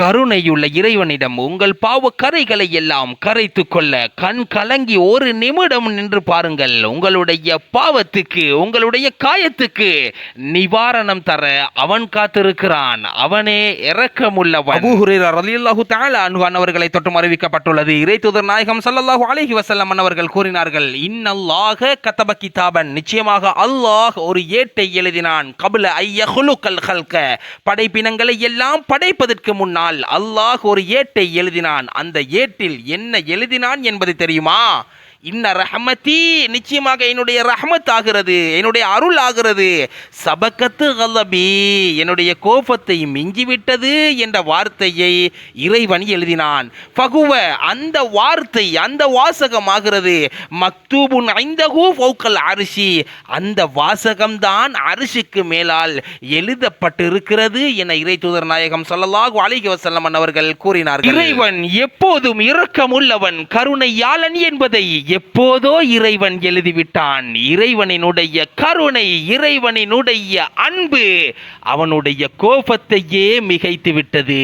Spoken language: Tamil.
கருணையுள்ள இறைவனிடம் உங்கள் பாவ கரைகளை எல்லாம் கரைத்து கொள்ள கண் கலங்கி ஒரு நிமிடம் நின்று பாருங்கள். உங்களுடைய பாவத்துக்கு உங்களுடைய காயத்துக்கு நிவாரணம் தர அவன் காத்திருக்கிறான். அவனே இறக்கமுள்ளவன் அபூ ஹுரைரா ரலியல்லாஹு தஆலா தொட்டும் அறிவிக்கப்பட்டுள்ளது. இறை தூதர் நாயகம் ஸல்லல்லாஹு அலைஹி வஸல்லம் அன்னவர்கள் கூறினார்கள் இன்னல்லாஹ கதப கிதாபன். நிச்சயமாக அல்லாஹ் ஒரு ஏட்டை எழுதினான். கபல ஐயஹுலுக்கல் ஹல்க. படைப்பினங்களை எல்லாம் படைப்பதற்கு முன்னால் அல்லாஹ் ஒரு ஏட்டை எழுதினான். அந்த ஏட்டில் என்ன எழுதினான் என்பது தெரியுமா? இன்ன ரஹமதி நிச்சயமாக என்னுடைய ரஹமத் ஆகிறது என்னுடைய அருள் ஆகிறது. சபக்கத்து கல்லபி என்னுடைய கோபத்தை மிஞ்சிவிட்டது என்ற வார்த்தையை இறைவன் எழுதினான். பகுவ அந்த வார்த்தை அந்த வாசகம் ஆகிறது மக்தூபுன் ஐந்தகு ஃபௌக்கல் அரிசி அந்த வாசகம்தான் அரிசிக்கு மேலால் எழுதப்பட்டிருக்கிறது என இறை தூதர் நாயகம் ஸல்லல்லாஹு அலைஹி வசல்லம் அவர்கள் கூறினார் இறைவன் எப்போதும் இரக்கமுள்ளவன் கருணையாளன் என்பதை எப்போதோ இறைவன் எழுதிவிட்டான். இறைவனினுடைய கருணை இறைவனினுடைய அன்பு அவனுடைய கோபத்தையே மிகைத்து விட்டது